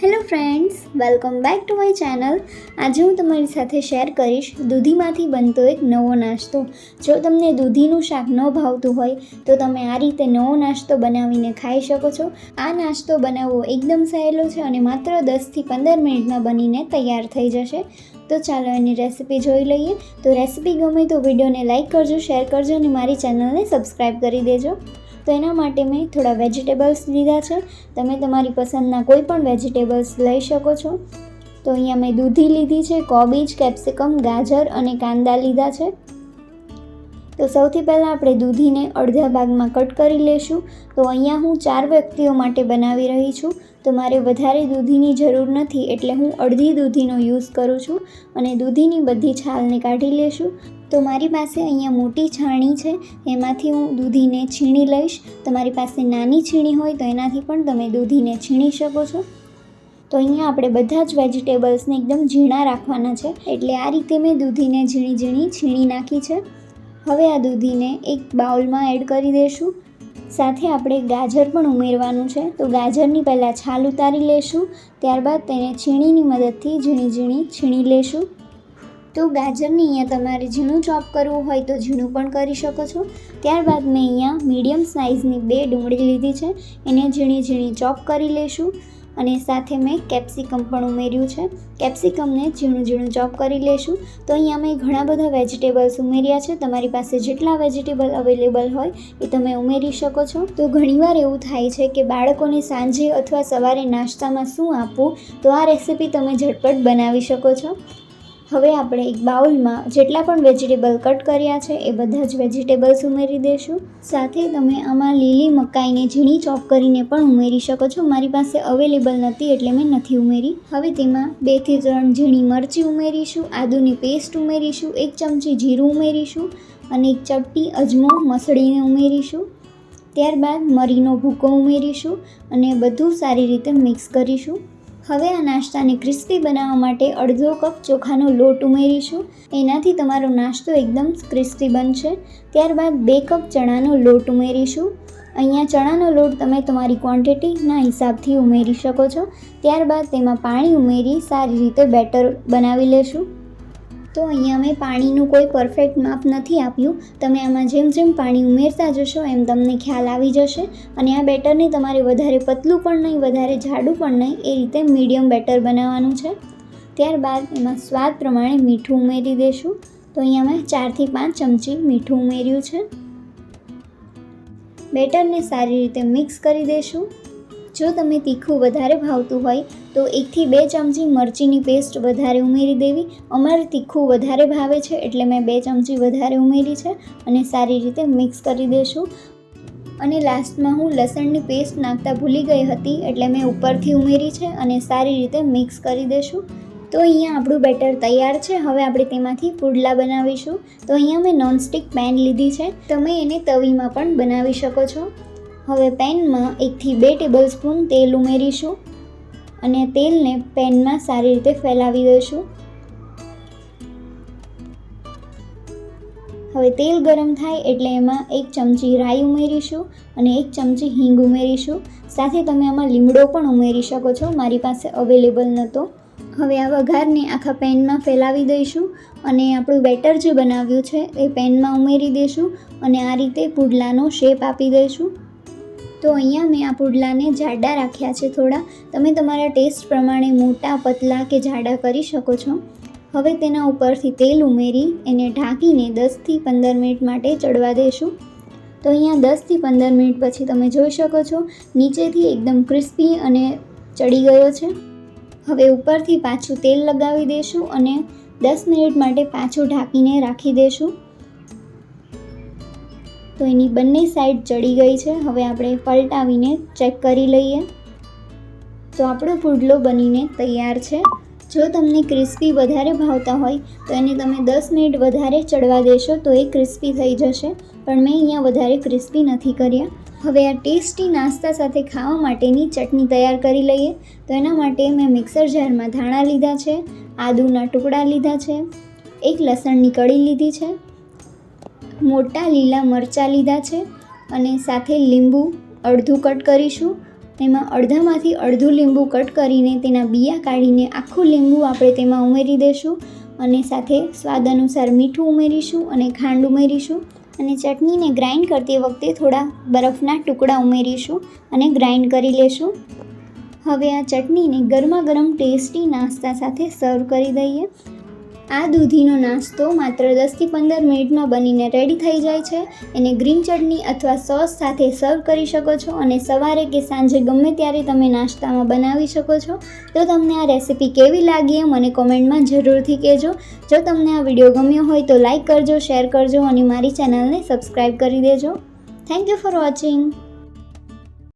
Hello friends welcome back to my channel આજે હું તમારી સાથે શેર કરીશ દૂધીમાંથી બનતો એક નવો નાસ્તો. જો તમને દૂધીનું શાક ન ભાવતું હોય, તો તમે આ રીતે નવો નાસ્તો બનાવીને ખાઈ શકો છો. આ નાસ્તો બનાવવો એકદમ સહેલો છે અને માત્ર દસથી પંદર મિનિટમાં બનીને તૈયાર થઈ જશે. તો ચાલો એની રેસિપી જોઈ લઈએ. તો રેસિપી ગમે તો વિડીયોને લાઇક કરજો શેર કરજો અને મારી ચેનલને સબસ્ક્રાઈબ કરી દેજો. તો એના માટે મેં થોડા વેજીટેબલ્સ લીધા છે. તમે તમારી પસંદના કોઈ પણ વેજીટેબલ્સ લઈ શકો છો. તો અહીંયા મેં દૂધી લીધી છે, કોબીજ, કેપ્સિકમ, ગાજર અને કાંદા લીધા છે. તો સૌથી પહેલાં આપણે દૂધીને અડધા ભાગમાં કટ કરી લેશું. તો અહીંયા હું ચાર વ્યક્તિઓ માટે બનાવી રહી છું. તો મારે વધારે દૂધીની જરૂર નથી, એટલે હું અડધી દૂધીનો યુઝ કરું છું અને દૂધીની બધી છાલને કાઢી લેશું. તો મારી પાસે અહીંયા મોટી છાણી છે, એમાંથી હું દૂધીને છીણી લઈશ. તમારી પાસે નાની છીણી હોય તો એનાથી પણ તમે દૂધીને છીણી શકો છો. તો અહીંયા આપણે બધા જ વેજીટેબલ્સને એકદમ ઝીણા રાખવાના છે, એટલે આ રીતે મેં દૂધીને ઝીણી ઝીણી છીણી નાખી છે. હવે આ દૂધીને એક બાઉલમાં એડ કરી દઈશું સાથે આપણે ગાજર પણ ઉમેરવાનું છે, તો ગાજરની પહેલાં છાલ ઉતારી લેશું. ત્યારબાદ તેને છીણીની મદદથી ઝીણી ઝીણી છીણી લેશું. તો ગાજરની અહીંયા તમારે ઝીણું ચોપ કરવું હોય તો ઝીણું પણ કરી શકો છો. ત્યારબાદ મેં અહીંયા મીડિયમ સાઇઝની બે ડુંગળી લીધી છે. એને ઝીણી ઝીણી ચોપ કરી લેશું અને સાથે મેં કેપ્સિકમ પણ ઉમેર્યું છે. કેપ્સિકમને ઝીણું ઝીણું ચોપ કરી લેશું. તો અહીંયા મેં ઘણા બધા વેજીટેબલ્સ ઉમેર્યા છે. તમારી પાસે જેટલા વેજીટેબલ અવેલેબલ હોય એ તમે ઉમેરી શકો છો. તો ઘણીવાર એવું થાય છે કે બાળકોને સાંજે અથવા સવારે નાસ્તામાં શું આપવું, તો આ રેસીપી તમે ઝટપટ બનાવી શકો છો. હવે આપણે એક બાઉલમાં જેટલા પણ વેજીટેબલ કટ કર્યા છે એ બધા જ વેજીટેબલ્સ ઉમેરી દઈશું. સાથે તમે આમાં લીલી મકાઈને ઝીણી ચોપ કરીને પણ ઉમેરી શકો છો. મારી પાસે અવેલેબલ નથી એટલે મેં નથી ઉમેરી. હવે તેમાં બેથી ત્રણ ઝીણી મરચી ઉમેરીશું, આદુની પેસ્ટ ઉમેરીશું, એક ચમચી જીરું ઉમેરીશું અને એક ચપટી અજમો મસળીને ઉમેરીશું. ત્યારબાદ મરીનો ભૂકો ઉમેરીશું અને બધું સારી રીતે મિક્સ કરીશું. હવે આ નાસ્તાને ક્રિસ્પી બનાવવા માટે અડધો કપ ચોખાનો લોટ ઉમેરીશું. એનાથી તમારો નાસ્તો એકદમ ક્રિસ્પી બનશે. ત્યારબાદ બે કપ ચણાનો લોટ ઉમેરીશું. અહીંયા ચણાનો લોટ તમે તમારી ક્વોન્ટિટીના હિસાબથી ઉમેરી શકો છો. ત્યારબાદ તેમાં પાણી ઉમેરી સારી રીતે બેટર બનાવી લેશું. તો અહીંયા મેં પાણીનું કોઈ પરફેક્ટ માપ નથી આપ્યું. તમે આમાં જેમ જેમ પાણી ઉમેરતા જશો એમ તમને ખ્યાલ આવી જશે. અને આ બેટરને તમારે વધારે પતલું પણ નહીં, વધારે જાડું પણ નહીં, એ રીતે મીડિયમ બેટર બનાવવાનું છે. ત્યારબાદ એમાં સ્વાદ પ્રમાણે મીઠું ઉમેરી દઈશું તો અહીંયા મેં ચારથી પાંચ ચમચી મીઠું ઉમેર્યું છે. બેટરને સારી રીતે મિક્સ કરી દઈશું જો તમે તીખું વધારે ભાવતું હોય, તો એકથી બે ચમચી મરચીની પેસ્ટ વધારે ઉમેરી દેવી. અમારે તીખું વધારે ભાવે છે એટલે મેં બે ચમચી વધારે ઉમેરી છે અને સારી રીતે મિક્સ કરી દઈશું અને લાસ્ટમાં હું લસણની પેસ્ટ નાખતા ભૂલી ગઈ હતી એટલે મેં ઉપરથી ઉમેરી છે અને સારી રીતે મિક્સ કરી દઈશું તો અહીંયા આપણું બેટર તૈયાર છે. હવે આપણે તેમાંથી પુડલા બનાવીશું. તો અહીંયા મેં નોનસ્ટિક પેન લીધી છે. તમે એને તવીમાં પણ બનાવી શકો છો. હવે પેનમાં એકથી બે ટેબલ સ્પૂન તેલ ઉમેરીશું અને તેલને પેનમાં સારી રીતે ફેલાવી દઈશું. હવે તેલ ગરમ થાય એટલે એમાં એક ચમચી રાઈ ઉમેરીશું અને એક ચમચી હિંગ ઉમેરીશું. સાથે તમે આમાં લીમડો પણ ઉમેરી શકો છો, મારી પાસે અવેલેબલ નહોતો. હવે આ વઘારને આખા પેનમાં ફેલાવી દઈશું અને આપણું બેટર જે બનાવ્યું છે એ પેનમાં ઉમેરી દઈશું અને આ રીતે પુડલાનો શેપ આપી દઈશું. તો અહીંયા મેં આ પુડલાને જાડા રાખ્યા છે થોડા. તમે તમારા ટેસ્ટ પ્રમાણે મોટા પતલા કે જાડા કરી શકો છો. હવે તેના ઉપરથી તેલ ઉમેરી એને ઢાંકીને દસથી પંદર મિનિટ માટે ચડવા દઈશું તો અહીંયા દસથી પંદર મિનિટ પછી તમે જોઈ શકો છો, નીચેથી એકદમ ક્રિસ્પી અને ચડી ગયો છે. હવે ઉપરથી પાછું તેલ લગાવી દઈશું અને દસ મિનિટ માટે પાછું ઢાંકીને રાખી દઈશું તો એની બંને સાઈડ ચડી ગઈ છે. હવે આપણે પલટાવીને ચેક કરી લઈએ. તો આપણો પુડલો બનીને તૈયાર છે. જો તમને ક્રિસ્પી વધારે ભાવતા હોય, તો એને તમે દસ મિનિટ વધારે ચડવા દેશો તો એ ક્રિસ્પી થઈ જશે. પણ મેં અહીંયા વધારે ક્રિસ્પી નથી કર્યા. હવે આ ટેસ્ટી નાસ્તા સાથે ખાવા માટેની ચટણી તૈયાર કરી લઈએ. તો એના માટે મેં મિક્સર જારમાં ધાણા લીધા છે, આદુના ટુકડા લીધા છે, એક લસણની કળી લીધી છે. મોટા લીલા મરચાં લીધા છે અને સાથે લીંબુ અડધું કટ કરીશું. તેમાં અડધામાંથી અડધું લીંબુ કટ કરીને તેના બિયા કાઢીને આખું લીંબુ આપણે તેમાં ઉમેરી દઈશું અને સાથે સ્વાદ અનુસાર મીઠું ઉમેરીશું અને ખાંડ ઉમેરીશું અને ચટણીને ગ્રાઇન્ડ કરતી વખતે થોડા બરફના ટુકડા ઉમેરીશું અને ગ્રાઇન્ડ કરી લેશું. હવે આ ચટણીને ગરમા ગરમ ટેસ્ટી નાસ્તા સાથે સર્વ કરી દઈએ. આ દૂધીનો નાસ્તો માત્ર દસથી પંદર મિનિટમાં બનીને રેડી થઈ જાય છે. એને ગ્રીન ચટણી અથવા સોસ સાથે સર્વ કરી શકો છો અને સવારે કે સાંજે ગમે ત્યારે તમે નાસ્તામાં બનાવી શકો છો. તો તમને આ રેસિપી કેવી લાગી એ મને કોમેન્ટમાં જરૂરથી કહેજો. જો તમને આ વીડિયો ગમ્યો હોય તો લાઇક કરજો શેર કરજો અને મારી ચેનલને સબસ્ક્રાઈબ કરી દેજો. Thank you for watching